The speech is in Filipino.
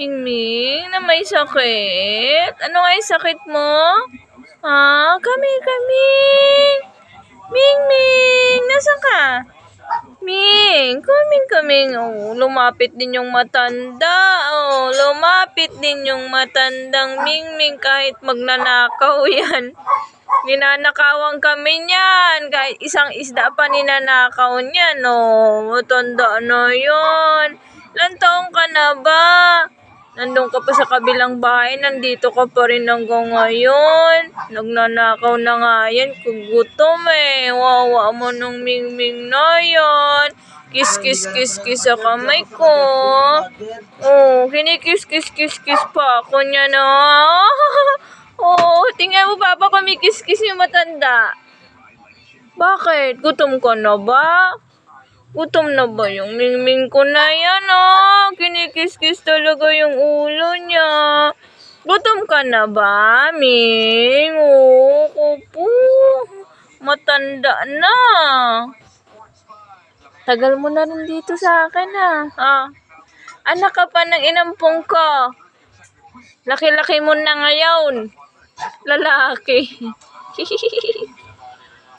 Mingming, na may sakit? Ano nga yung sakit mo? Ha? Kami, kami. Mingming, nasa ka? Ming, kaming kaming. Oh, lumapit din yung matanda. Oh, lumapit din yung matandang Mingming kahit magnanakaw yan. Ninanakawan kami niyan. Kahit isang isda pa ninanakaw niyan. Oh, matanda na yun. Ilan taong ka na ba? Nandun ka pa sa kabilang bahay, nandito ka pa rin hanggang ngayon. Nagnanakaw na nga yan, kugutom eh. Wawa mo nung mingming na yan. Kiss, kiss, kiss, kiss sa kamay ko. Oh, kinikis, kiss, kiss, kiss pa ako niya na. Oh, tingnan mo papa kami kiss, kiss yung matanda. Bakit? Gutom ka na ba? Gutom na ba yung mingming ko na yan, ah? Kinikis-kis talaga yung ulo niya. Gutom ka na ba, Ming? Oo, ko po. Matanda na. Tagal mo na rin dito sa akin, ah. ah. Anak ka pa ng inampong ko. Laki-laki mo na ngayon. Lalaki.